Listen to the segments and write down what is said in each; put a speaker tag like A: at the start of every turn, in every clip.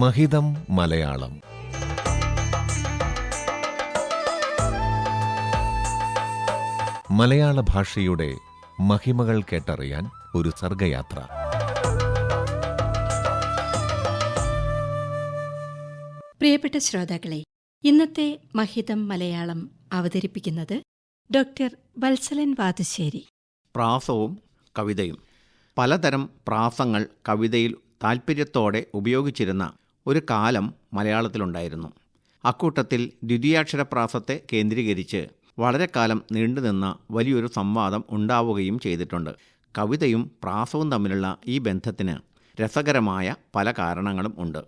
A: മഹിതം മലയാളം. മലയാള ഭാഷയുടെ മഹിമകൾ കേട്ടറിയാൻ ഒരു സർഗയാത്ര.
B: പ്രിയപ്പെട്ട ശ്രോതാക്കളെ ഇന്നത്തെ മഹിതം മലയാളം അവതരിപ്പിക്കുന്നത് ഡോക്ടർ വത്സലൻ വാതുശ്ശേരി
C: പ്രാസവും കവിതയും. പലതരം പ്രാസങ്ങൾ കവിതയിൽ താൽപ്പര്യത്തോടെ ഉപയോഗിച്ചിരുന്ന ഒരു കാലം മലയാളത്തിലുണ്ടായിരുന്നു. അക്കൂട്ടത്തിൽ ദ്വിതീയാക്ഷരപ്രാസത്തെ കേന്ദ്രീകരിച്ച് വളരെ കാലം നീണ്ടുനിന്ന വലിയൊരു സംവാദം ഉണ്ടാവുകയും ചെയ്തിട്ടുണ്ട്. കവിതയും പ്രാസവും തമ്മിലുള്ള ഈ ബന്ധത്തിന് രസകരമായ പല കാരണങ്ങളും ഉണ്ട്.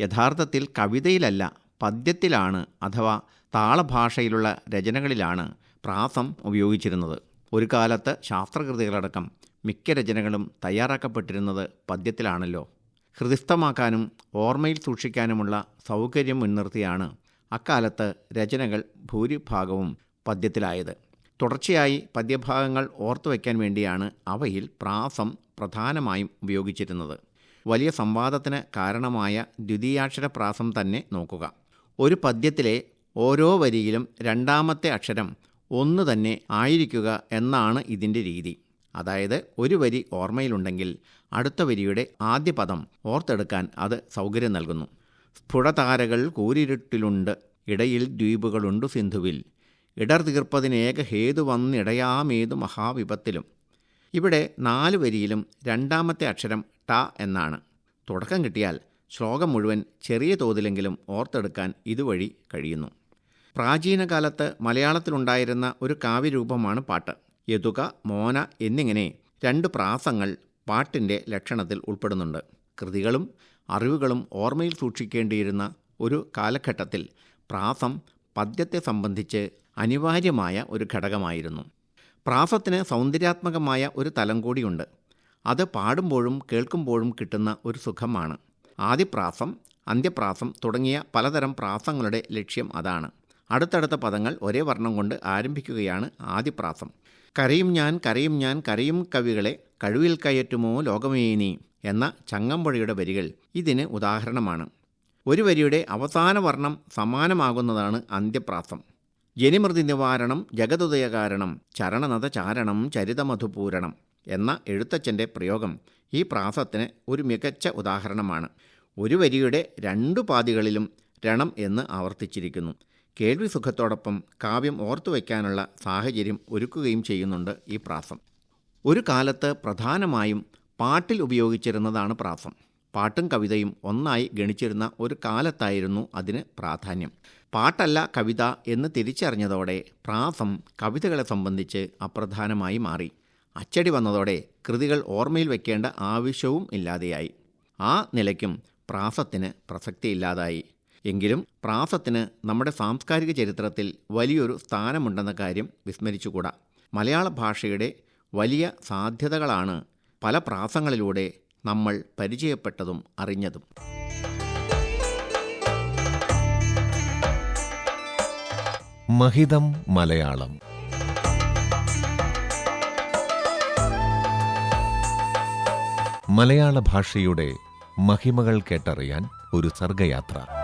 C: യഥാർത്ഥത്തിൽ കവിതയിലല്ല പദ്യത്തിലാണ് അഥവാ താളഭാഷയിലുള്ള രചനകളിലാണ് പ്രാസം ഉപയോഗിച്ചിരുന്നത്. ഒരു കാലത്ത് ശാസ്ത്രകൃതികളടക്കം മിക്ക രചനകളും തയ്യാറാക്കപ്പെട്ടിരുന്നത് പദ്യത്തിലാണല്ലോ. ഹൃദിസ്ഥമാക്കാനും ഓർമ്മയിൽ സൂക്ഷിക്കാനുമുള്ള സൗകര്യം മുൻനിർത്തിയാണ് അക്കാലത്ത് രചനകൾ ഭൂരിഭാഗവും പദ്യത്തിലായത്. തുടർച്ചയായി പദ്യഭാഗങ്ങൾ ഓർത്തു ഓർത്തുവയ്ക്കാൻ വേണ്ടിയാണ് അവയിൽ പ്രാസം പ്രധാനമായും ഉപയോഗിച്ചിരുന്നത്. വലിയ സംവാദത്തിന് കാരണമായ ദ്വിതീയാക്ഷര പ്രാസം തന്നെ നോക്കുക. ഒരു പദ്യത്തിലെ ഓരോ വരിയിലും രണ്ടാമത്തെ അക്ഷരം ഒന്ന് തന്നെ ആയിരിക്കുക എന്നാണ് ഇതിന്റെ രീതി. അതായത് ഒരു വരി ഓർമ്മയിലുണ്ടെങ്കിൽ അടുത്ത വരിയുടെ ആദ്യ പദം ഓർത്തെടുക്കാൻ അത് സൗകര്യം നൽകുന്നു. സ്ഫുടതാരകൾ കൂരിരുട്ടിലുണ്ട് ഇടയിൽ ദ്വീപുകളുണ്ട് സിന്ധുവിൽ. ഇടർ തീർപ്പതിനേക ഹേതു വന്നിടയാമേതു മഹാവിപത്തിലും. ഇവിടെ നാല് വരിയിലും രണ്ടാമത്തെ അക്ഷരം ട എന്നാണ്. തുടക്കം കിട്ടിയാൽ ശ്ലോകം മുഴുവൻ ചെറിയ തോതിലെങ്കിലും ഓർത്തെടുക്കാൻ ഇതുവഴി കഴിയുന്നു. പ്രാചീന കാലത്ത് മലയാളത്തിലുണ്ടായിരുന്ന ഒരു കാവ്യരൂപമാണ് പാട്ട്. യതുക മോന എന്നിങ്ങനെ രണ്ട് പ്രാസങ്ങൾ പാട്ടിന്റെ ലക്ഷണത്തിൽ ഉൾപ്പെടുന്നുണ്ട്. കൃതികളും അറിവുകളും ഓർമ്മയിൽ സൂക്ഷിക്കേണ്ടിയിരുന്ന ഒരു കാലഘട്ടത്തിൽ പ്രാസം പദ്യത്തെ സംബന്ധിച്ച് അനിവാര്യമായ ഒരു ഘടകമായിരുന്നു. പ്രാസത്തിന് സൗന്ദര്യാത്മകമായ ഒരു തലം കൂടിയുണ്ട്. അത് പാടുമ്പോഴും കേൾക്കുമ്പോഴും കിട്ടുന്ന ഒരു സുഖമാണ്. ആദ്യപ്രാസം അന്ത്യപ്രാസം തുടങ്ങിയ പലതരം പ്രാസങ്ങളുടെ ലക്ഷ്യം അതാണ്. അടുത്തടുത്ത പദങ്ങൾ ഒരേ വർണം കൊണ്ട് ആരംഭിക്കുകയാണ് ആദിപ്രാസം കരയും ഞാൻ കരയും ഞാൻ കരയും കവികളെ കഴിവിൽ കയറ്റുമോ ലോകമേനി എന്ന ചങ്ങമ്പുഴയുടെ വരികൾ ഇതിന് ഉദാഹരണമാണ്. ഒരു വരിയുടെ അവസാന വർണം സമാനമാകുന്നതാണ് അന്ത്യപ്രാസം ജനിമൃതി നിവാരണം ജഗതുദയകാരണം ചരണനത ചാരണം ചരിതമധുപൂരണം എന്ന എഴുത്തച്ഛന്റെ പ്രയോഗം ഈ പ്രാസത്തിന് ഒരു മികച്ച ഉദാഹരണമാണ്. ഒരു വരിയുടെ രണ്ടു പാതികളിലും രണം എന്ന് ആവർത്തിച്ചിരിക്കുന്നു. കേൾവി സുഖത്തോടൊപ്പം കാവ്യം ഓർത്തുവയ്ക്കാനുള്ള സാഹചര്യം ഒരുക്കുകയും ചെയ്യുന്നുണ്ട് ഈ പ്രാസം. ഒരു കാലത്ത് പ്രധാനമായും പാട്ടിൽ ഉപയോഗിച്ചിരുന്നതാണ് പ്രാസം. പാട്ടും കവിതയും ഒന്നായി ഗണിച്ചിരുന്ന ഒരു കാലത്തായിരുന്നു അതിന് പ്രാധാന്യം. പാട്ടല്ല കവിത എന്ന് തിരിച്ചറിഞ്ഞതോടെ പ്രാസം കവിതകളെ സംബന്ധിച്ച് അപ്രധാനമായി മാറി. അച്ചടി വന്നതോടെ കൃതികൾ ഓർമ്മയിൽ വയ്ക്കേണ്ട ആവശ്യവും ഇല്ലാതെയായി. ആ നിലയ്ക്കും പ്രാസത്തിന് പ്രസക്തിയില്ലാതായി. എങ്കിലും പ്രാസത്തിന് നമ്മുടെ സാംസ്കാരിക ചരിത്രത്തിൽ വലിയൊരു സ്ഥാനമുണ്ടെന്ന കാര്യം വിസ്മരിച്ചുകൂടാ. മലയാള ഭാഷയുടെ വലിയ സാധ്യതകളാണ് പല പ്രാസങ്ങളിലൂടെ നമ്മൾ പരിചയപ്പെട്ടതും അറിഞ്ഞതും.
A: മഹിതം മലയാളം. മലയാള ഭാഷയുടെ മഹിമകൾ കേട്ടറിയാൻ ഒരു സർഗയാത്ര.